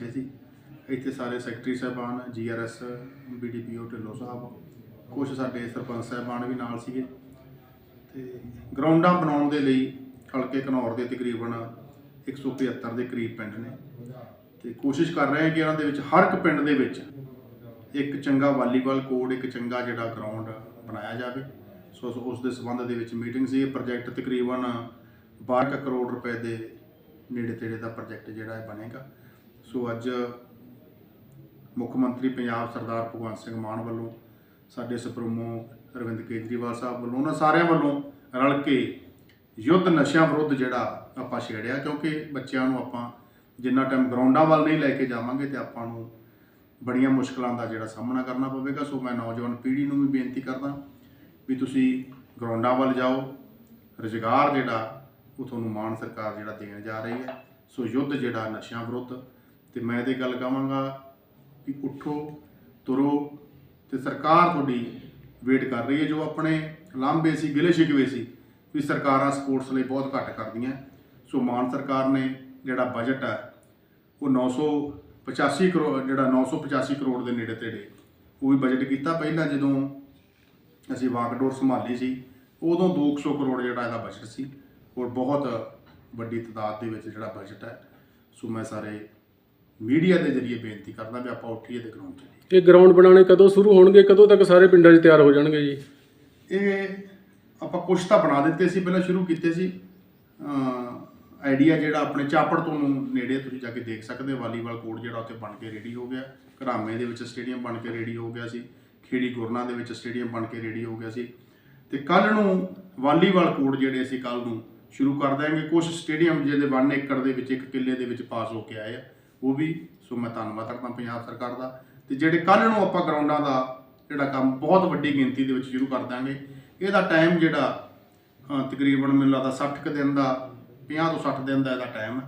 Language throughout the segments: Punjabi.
ਬੈਠੇ ਸੀ। ਇੱਥੇ ਸਾਰੇ ਸੈਕਟਰੀ ਸਾਹਿਬਾਨ ਜੀਆਰਐਸ ਬੀਡੀਪੀਓ ਢਿੱਲੋਂ ਸਾਹਿਬ ਕੁਝ ਸਾਡੇ ਸਰਪੰਚ ਸਾਹਿਬਾਨ ਵੀ ਨਾਲ ਸੀਗੇ। ਤੇ ਗਰਾਊਂਡਾਂ ਬਣਾਉਣ ਦੇ ਲਈ ਹਲਕੇ ਘਨੌਰ ਦੇ ਤਕਰੀਬਨ 175 ਦੇ ਕਰੀਬ ਪਿੰਡ ਨੇ। ਤੇ ਕੋਸ਼ਿਸ਼ ਕਰ ਰਹੇ ਹਾਂ ਕਿ ਇਹਨਾਂ ਦੇ ਵਿੱਚ ਹਰ ਇੱਕ ਪਿੰਡ ਦੇ ਵਿੱਚ ਇੱਕ ਚੰਗਾ ਵਾਲੀਬਾਲ ਕੋਰਟ ਇੱਕ ਚੰਗਾ ਜਿਹੜਾ ਗਰਾਊਂਡ ਬਣਾਇਆ ਜਾਵੇ। ਸੋ ਸੋ ਉਸ ਦੇ ਸੰਬੰਧ ਦੇ ਵਿੱਚ ਮੀਟਿੰਗ ਸੀ। ਇਹ ਪ੍ਰੋਜੈਕਟ ਤਕਰੀਬਨ 12 ਕੁ ਕਰੋੜ ਰੁਪਏ ਦੇ ਨੇੜੇ ਤੇੜੇ ਦਾ ਪ੍ਰੋਜੈਕਟ ਜਿਹੜਾ ਹੈ ਬਣੇਗਾ। ਸੋ ਅੱਜ ਮੁੱਖ ਮੰਤਰੀ ਪੰਜਾਬ ਸਰਦਾਰ ਭਗਵੰਤ ਸਿੰਘ ਮਾਨ ਵੱਲੋਂ ਸਾਡੇ ਸੁਪਰੀਮੋ ਅਰਵਿੰਦ ਕੇਜਰੀਵਾਲ ਸਾਹਿਬ ਵੱਲੋਂ, ਉਹਨਾਂ ਸਾਰਿਆਂ ਵੱਲੋਂ ਰਲ ਕੇ ਯੁੱਧ ਨਸ਼ਿਆਂ ਵਿਰੁੱਧ ਜਿਹੜਾ ਆਪਾਂ ਛੇੜਿਆ, ਕਿਉਂਕਿ ਬੱਚਿਆਂ ਨੂੰ ਆਪਾਂ ਜਿੰਨਾ ਟਾਈਮ ਗਰਾਊਂਡਾਂ ਵੱਲ ਨਹੀਂ ਲੈ ਕੇ ਜਾਵਾਂਗੇ ਤੇ ਆਪਾਂ ਨੂੰ ਬੜੀਆਂ ਮੁਸ਼ਕਲਾਂ ਦਾ ਜਿਹੜਾ ਸਾਹਮਣਾ ਕਰਨਾ ਪਵੇਗਾ। ਸੋ ਮੈਂ ਨੌਜਵਾਨ ਪੀੜ੍ਹੀ ਨੂੰ ਵੀ ਬੇਨਤੀ ਕਰਦਾ ਵੀ ਤੁਸੀਂ ਗਰਾਊਂਡਾਂ ਵੱਲ ਜਾਓ, ਰੁਜ਼ਗਾਰ ਜਿਹੜਾ ਉਹ ਤੁਹਾਨੂੰ ਮਾਨ ਸਰਕਾਰ ਜਿਹੜਾ ਦੇਣ ਜਾ ਰਹੀ ਹੈ। ਸੋ ਯੁੱਧ ਜਿਹੜਾ ਨਸ਼ਿਆਂ ਵਿਰੁੱਧ ਤੇ ਮੈਂ ਤੇ ਗੱਲ ਕਹਾਂਗਾ ਕਿ ਉੱਠੋ, ਤੁਰੋ ਤੇ ਸਰਕਾਰ ਤੁਹਾਡੀ ਵੇਟ ਕਰ ਰਹੀ ਹੈ। ਜੋ ਆਪਣੇ ਲਾਂਭੇ ਸੀ, ਗਿਲੇ ਸ਼ਿਕਵੇ ਸੀ, ਵੀ ਸਰਕਾਰਾਂ ਸਪੋਰਟਸ ਲਈ ਬਹੁਤ ਘੱਟ ਕਰਦੀਆਂ। ਸੋ ਮਾਨ ਸਰਕਾਰ ਨੇ ਜਿਹੜਾ ਬਜਟ ਹੈ ਉਹ 985 ਕਰੋੜ ਜਿਹੜਾ 985 ਕਰੋੜ ਦੇ ਨੇੜੇ ਤੇੜੇ, ਉਹ ਵੀ ਬਜਟ ਕੀਤਾ। ਪਹਿਲਾਂ ਜਦੋਂ ਅਸੀਂ ਵਾਗਡੋਰ ਸੰਭਾਲੀ ਸੀ, ਉਦੋਂ 200 ਕਰੋੜ ਜਿਹੜਾ ਇਹਦਾ ਬਜਟ ਸੀ, ਔਰ ਬਹੁਤ ਵੱਡੀ ਤਦਾਦ ਦੇ ਵਿੱਚ ਜਿਹੜਾ ਬਜਟ ਹੈ। ਸੋ ਮੈਂ ਸਾਰੇ ਮੀਡੀਆ ਦੇ ਜ਼ਰੀਏ ਬੇਨਤੀ ਕਰਦਾ ਵੀ ਆਪਾਂ ਉੱਠੀਏ ਤੇ ਗਰਾਊਂਡ ਚੱਲੀਏ। ਇਹ ਗਰਾਊਂਡ ਬਣਾਉਣੇ ਕਦੋਂ ਸ਼ੁਰੂ ਹੋਣਗੇ? ਕਦੋਂ ਤੱਕ ਸਾਰੇ ਪਿੰਡਾਂ 'ਚ ਤਿਆਰ ਹੋ ਜਾਣਗੇ ਜੀ? ਇਹ ਆਪਾਂ ਕੁਛ ਤਾਂ ਬਣਾ ਦਿੱਤੇ ਸੀ ਪਹਿਲਾਂ ਸ਼ੁਰੂ ਕੀਤੇ ਸੀ। ਆਈਡੀਆ ਜਿਹੜਾ ਆਪਣੇ ਚਾਪੜ ਤੋਂ ਨੇੜੇ ਤੁਸੀਂ ਜਾ ਕੇ ਦੇਖ ਸਕਦੇ ਹੋ ਵਾਲੀਬਾਲ ਕੋਰਟ ਜਿਹੜਾ ਉੱਥੇ ਬਣ ਕੇ ਰੈਡੀ ਹੋ ਗਿਆ। ਘਰਾਮੇ ਦੇ ਵਿੱਚ ਸਟੇਡੀਅਮ ਬਣ ਕੇ ਰੈਡੀ ਹੋ ਗਿਆ ਸੀ। ਖੇੜੀ ਗੁਰਨਾ ਦੇ ਵਿੱਚ ਸਟੇਡੀਅਮ ਬਣ ਕੇ ਰੈਡੀ ਹੋ ਗਿਆ ਸੀ। ਤੇ ਕੱਲ ਨੂੰ ਵਾਲੀਬਾਲ ਕੋਰਟ ਜਿਹੜੇ ਅਸੀਂ ਕੱਲ ਨੂੰ ਸ਼ੁਰੂ ਕਰ ਦਾਂਗੇ ਕੁਝ ਸਟੇਡੀਅਮ ਜਿਹਦੇ 1 ਏਕੜ ਦੇ ਵਿੱਚ ਇੱਕ ਕਿੱਲੇ ਦੇ ਵਿੱਚ ਪਾਸ ਹੋ ਕੇ ਆਏ ਆ। ਉਹ ਵੀ, ਸੋ ਮੈਂ ਧੰਨਵਾਦ ਕਰਦਾ ਪੰਜਾਬ ਸਰਕਾਰ ਦਾ। ਤੇ ਜਿਹੜੇ ਕੱਲ ਨੂੰ ਆਪਾਂ ਗਰਾਊਂਡਾਂ ਦਾ ਜਿਹੜਾ ਕੰਮ, ਬਹੁਤ ਵੱਡੀ ਗਿਣਤੀ ਦੇ ਵਿੱਚ ਸ਼ੁਰੂ ਕਰ ਦਾਂਗੇ ਇਹਦਾ ਟਾਈਮ ਜਿਹੜਾ ਤਕਰੀਬਨ ਮੈਨੂੰ ਲੱਗਦਾ 60 ਕੁ ਦਿਨ ਦਾ 50 ਤੋਂ 60 ਦਿਨ ਦਾ ਇਹਦਾ ਟਾਈਮ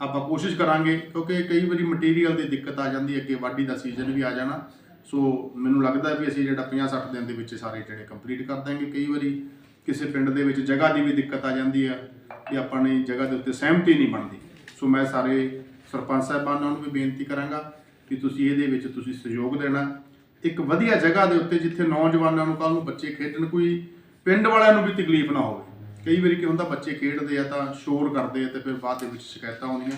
ਆਪਾਂ ਕੋਸ਼ਿਸ਼ ਕਰਾਂਗੇ, ਕਿਉਂਕਿ ਕਈ ਵਾਰੀ ਮਟੀਰੀਅਲ ਦੀ ਦਿੱਕਤ ਆ ਜਾਂਦੀ ਅੱਗੇ ਵਾਢੀ ਦਾ ਸੀਜ਼ਨ ਵੀ ਆ ਜਾਣਾ। ਸੋ ਮੈਨੂੰ ਲੱਗਦਾ ਵੀ ਅਸੀਂ ਜਿਹੜਾ 50 60 ਦਿਨ ਦੇ ਵਿੱਚ ਸਾਰੇ ਜਿਹੜੇ ਕੰਪਲੀਟ ਕਰ ਦਾਂਗੇ ਕਈ ਵਾਰੀ ਕਿਸੇ ਪਿੰਡ ਦੇ ਵਿੱਚ ਜਗ੍ਹਾ ਦੀ ਵੀ ਦਿੱਕਤ ਆ ਜਾਂਦੀ ਆ ਕਿ ਆਪਾਂ ਨੇ ਜਗ੍ਹਾ ਦੇ ਉੱਤੇ ਸਹਿਮਤੀ ਨਹੀਂ ਬਣਦੀ। ਸੋ ਮੈਂ ਸਾਰੇ ਸਰਪੰਚ ਸਾਹਿਬਾਨਾਂ ਨੂੰ ਵੀ ਬੇਨਤੀ ਕਰਾਂਗਾ ਕਿ ਤੁਸੀਂ ਇਹਦੇ ਵਿੱਚ ਤੁਸੀਂ ਸਹਿਯੋਗ ਦੇਣਾ। ਇੱਕ ਵਧੀਆ ਜਗ੍ਹਾ ਦੇ ਉੱਤੇ ਜਿੱਥੇ ਨੌਜਵਾਨਾਂ ਨੂੰ ਕੱਲ ਨੂੰ ਬੱਚੇ ਖੇਡਣ, ਕੋਈ ਪਿੰਡ ਵਾਲਿਆਂ ਨੂੰ ਵੀ ਤਕਲੀਫ ਨਾ ਹੋਵੇ। ਕਈ ਵਾਰੀ ਕੀ ਹੁੰਦਾ, ਬੱਚੇ ਖੇਡਦੇ ਆ ਤਾਂ ਸ਼ੋਰ ਕਰਦੇ ਆ ਤੇ ਫਿਰ ਬਾਅਦ ਦੇ ਵਿੱਚ ਸ਼ਿਕਾਇਤਾਂ ਆਉਂਦੀਆਂ।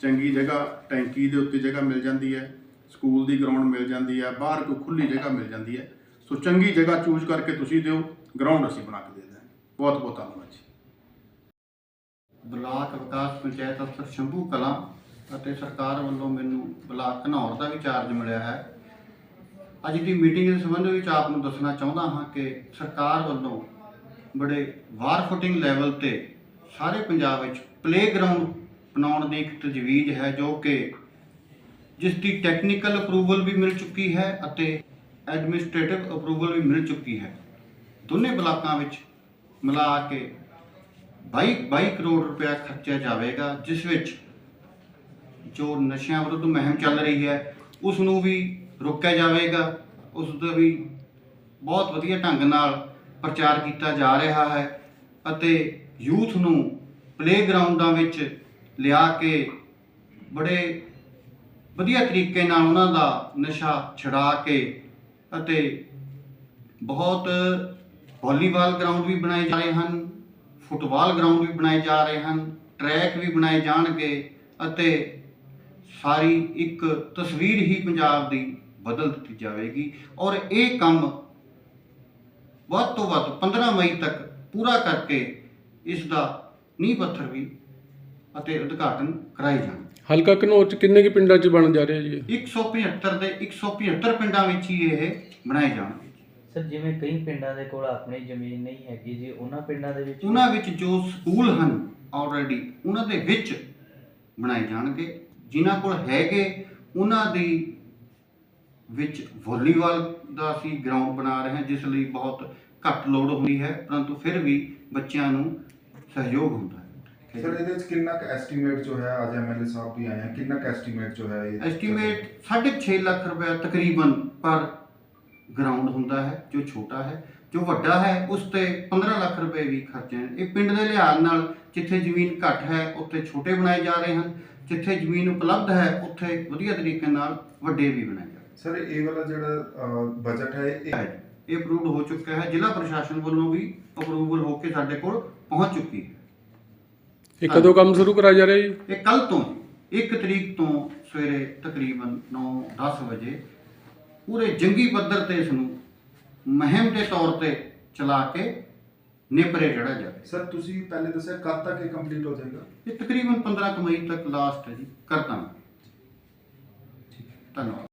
ਚੰਗੀ ਜਗ੍ਹਾ ਟੈਂਕੀ ਦੇ ਉੱਤੇ ਜਗ੍ਹਾ ਮਿਲ ਜਾਂਦੀ ਹੈ, ਸਕੂਲ ਦੀ ਗਰਾਊਂਡ ਮਿਲ ਜਾਂਦੀ ਹੈ, ਬਾਹਰ ਕੋਈ ਖੁੱਲੀ ਜਗ੍ਹਾ ਮਿਲ ਜਾਂਦੀ ਹੈ। ਸੋ ਚੰਗੀ ਜਗ੍ਹਾ ਚੂਜ਼ ਕਰਕੇ ਤੁਸੀਂ ਦਿਓ, ਗਰਾਊਂਡ ਅਸੀਂ ਬਣਾ ਕੇ ਦੇ ਦਾਂਗੇ ਬਹੁਤ ਬਹੁਤ ਧੰਨਵਾਦ ਜੀ। ਬਲਾਕ ਵਿਕਾਸ ਪੰਚਾਇਤ ਅਫਸਰ ਸ਼ੰਭੂ ਕਲਾਂ ਅਤੇ ਸਰਕਾਰ ਵੱਲੋਂ ਮੈਨੂੰ ਬਲਾਕ ਘਨੌਰ ਦਾ ਵੀ ਚਾਰਜ ਮਿਲਿਆ ਹੈ। ਅੱਜ ਦੀ ਮੀਟਿੰਗ ਦੇ ਸੰਬੰਧ ਵਿੱਚ ਆਪ ਨੂੰ ਦੱਸਣਾ ਚਾਹੁੰਦਾ ਹਾਂ ਕਿ ਸਰਕਾਰ ਵੱਲੋਂ ਬੜੇ ਵਾਰ ਫੁੱਟਿੰਗ ਲੈਵਲ ਤੇ ਸਾਰੇ ਪੰਜਾਬ ਵਿੱਚ ਪਲੇਗਰਾਉਂਡ ਬਣਾਉਣ ਦੀ ਇੱਕ ਤਜਵੀਜ਼ ਹੈ ਜੋ ਕਿ ਜਿਸ ਦੀ ਟੈਕਨੀਕਲ ਅਪਰੂਵਲ ਵੀ ਮਿਲ ਚੁੱਕੀ ਹੈ ਅਤੇ ਐਡਮਿਨਿਸਟ੍ਰੇਟਿਵ ਅਪਰੂਵਲ ਵੀ ਮਿਲ ਚੁੱਕੀ ਹੈ। ਦੋਨੇ ਬਲਾਕਾਂ ਵਿੱਚ ਮਿਲਾ ਕੇ 22 22 ਕਰੋੜ ਰੁਪਇਆ ਖਰਚਿਆ ਜਾਵੇਗਾ, ਜਿਸ ਵਿੱਚ ਜੋ ਨਸ਼ਿਆਂ ਵਿਰੁੱਧ ਮੁਹਿੰਮ ਚੱਲ ਰਹੀ ਹੈ ਉਸ ਨੂੰ ਵੀ ਰੋਕਿਆ ਜਾਵੇਗਾ। ਉਸ ਦਾ ਵੀ ਬਹੁਤ ਵਧੀਆ ਢੰਗ ਨਾਲ ਪ੍ਰਚਾਰ ਕੀਤਾ ਜਾ ਰਿਹਾ ਹੈ ਅਤੇ ਯੂਥ ਨੂੰ ਪਲੇਗਰਾਉਂਡਾਂ ਵਿੱਚ ਲਿਆ ਕੇ ਬੜੇ ਵਧੀਆ ਤਰੀਕੇ ਨਾਲ ਉਹਨਾਂ ਦਾ ਨਸ਼ਾ ਛਡਾ ਕੇ ਅਤੇ ਬਹੁਤ ਵਾਲੀਬਾਲ ਗਰਾਊਂਡ ਵੀ ਬਣਾਏ ਜਾ ਰਹੇ ਹਨ, ਫੁੱਟਬਾਲ ਗਰਾਊਂਡ ਵੀ ਬਣਾਏ ਜਾ ਰਹੇ ਹਨ ਟਰੈਕ ਵੀ ਬਣਾਏ ਜਾਣਗੇ ਅਤੇ ਸਾਰੀ ਇੱਕ ਤਸਵੀਰ ਹੀ ਪੰਜਾਬ ਦੀ ਬਦਲ ਦਿੱਤੀ ਜਾਵੇਗੀ ਔਰ ਇਹ ਕੰਮ ਵੱਧ ਤੋਂ ਵੱਧ 15 ਮਈ ਤੱਕ ਪੂਰਾ ਕਰਕੇ ਇਸ ਦਾ ਨੀਂਹ ਪੱਥਰ ਵੀ ਅਤੇ ਉਦਘਾਟਨ ਕਰਾਏ ਜਾਣ ਹਲਕਾ ਘਨੌਰ 'ਚ ਕਿੰਨੇ ਕੁ ਪਿੰਡਾਂ 'ਚ ਬਣ ਜਾ ਰਿਹਾ ਜੀ ਇਹ? 175 ਦੇ 175 ਪਿੰਡਾਂ ਵਿੱਚ ਹੀ ਇਹ ਬਣਾਏ ਜਾਣਗੇ। ਸਰ ਜਿਵੇਂ ਕਈ ਪਿੰਡਾਂ ਦੇ ਕੋਲ ਆਪਣੀ ਜ਼ਮੀਨ ਨਹੀਂ ਹੈਗੀ ਜੀ ਉਹਨਾਂ ਪਿੰਡਾਂ ਦੇ ਵਿੱਚ ਉਹਨਾਂ ਵਿੱਚ ਜੋ ਸਕੂਲ ਹਨ ਆਲਰੇਡੀ ਉਹਨਾਂ ਦੇ ਵਿੱਚ ਬਣਾਏ ਜਾਣਗੇ। ਜਿਨ੍ਹਾਂ ਕੋਲ ਹੈਗੇ ਉਹਨਾਂ ਦੀ ਵਿੱਚ ਵਾਲੀਬਾਲ ਦਾ ਅਸੀਂ ਗਰਾਊਂਡ ਬਣਾ ਰਹੇ ਹਾਂ ਜਿਸ ਲਈ ਬਹੁਤ ਘੱਟ ਲੋੜ ਹੁੰਦੀ ਹੈ ਪਰੰਤੂ ਫਿਰ ਵੀ ਬੱਚਿਆਂ ਨੂੰ ਸਹਿਯੋਗ ਹੁੰਦਾ ਹੈ। ਸਰ ਇਹਦੇ ਵਿੱਚ ਕਿੰਨਾ ਕੁ ਐਸਟੀਮੇਟ ਜੋ ਹੈ ਅੱਜ ਐਮਐਲਏ ਸਾਹਿਬ ਵੀ ਆਏ ਹਨ ਕਿੰਨਾ ਕੁ ਐਸਟੀਮੇਟ ਜੋ ਹੈ ਐਸਟੀਮੇਟ 6.5 ਲੱਖ ਰੁਪਏ ਤਕਰੀਬਨ ਪਰ ਗਰਾਊਂਡ ਹੁੰਦਾ ਹੈ ਜੋ ਛੋਟਾ ਹੈ ਜੋ ਵੱਡਾ ਹੈ ਉਸ ਤੇ 15 ਲੱਖ ਰੁਪਏ ਵੀ ਖਰਚੇ ਹਨ। ਇਹ ਪਿੰਡ ਦੇ ਲਿਹਾਜ਼ ਨਾਲ ਜਿੱਥੇ ਜ਼ਮੀਨ ਘੱਟ ਹੈ ਉੱਥੇ ਛੋਟੇ ਬਣਾਏ ਜਾ ਰਹੇ ਹਨ। ਜਿੱਥੇ ਜ਼ਮੀਨ ਉਪਲਬਧ ਹੈ ਉੱਥੇ ਵਧੀਆ ਤਰੀਕੇ ਨਾਲ ਵੱਡੇ ਵੀ ਬਣਾਏ ਜਾਣ ਸਰ ਇਹ ਵਾਲਾ ਜਿਹੜਾ ਬਜਟ ਹੈ ਇਹ ਜੀ। ਇਹ ਅਪਰੂਵਡ ਹੋ ਚੁੱਕਾ ਹੈ। ਜ਼ਿਲ੍ਹਾ ਪ੍ਰਸ਼ਾਸਨ ਵੱਲੋਂ ਵੀ ਅਪਰੂਵਲ ਹੋ ਕੇ ਸਾਡੇ ਕੋਲ ਪਹੁੰਚ ਚੁੱਕੀ ਹੈ। ਇਹ ਕਦੋਂ ਕੰਮ ਸ਼ੁਰੂ ਕਰਾਇਆ ਜਾ ਰਿਹਾ ਜੀ? ਇਹ ਕੱਲ ਤੋਂ 1 ਤਰੀਕ ਤੋਂ ਸਵੇਰੇ ਤਕਰੀਬਨ 9-10 ਵਜੇ ਪੂਰੇ ਜੰਗੀ ਪੱਧਰ ਤੇ ਇਸ ਨੂੰ ਮੁਹਿੰਮ ਦੇ ਤੌਰ ਤੇ ਚਲਾ ਕੇ ਨੇਪਰੇ ਚੜਾ ਜਾਵੇ। ਸਰ ਤੁਸੀਂ ਪਹਿਲੇ ਦੱਸਿਆ ਕਦ ਤੱਕ ਇਹ ਕੰਪਲੀਟ ਹੋ ਜਾਏਗਾ? ਇਹ ਤਕਰੀਬਨ 15 ਕੁ ਮਈ ਤੱਕ ਲਾਸਟ ਹੈ ਜੀ। ਕਰਤਾ ਧੰਨਵਾਦ।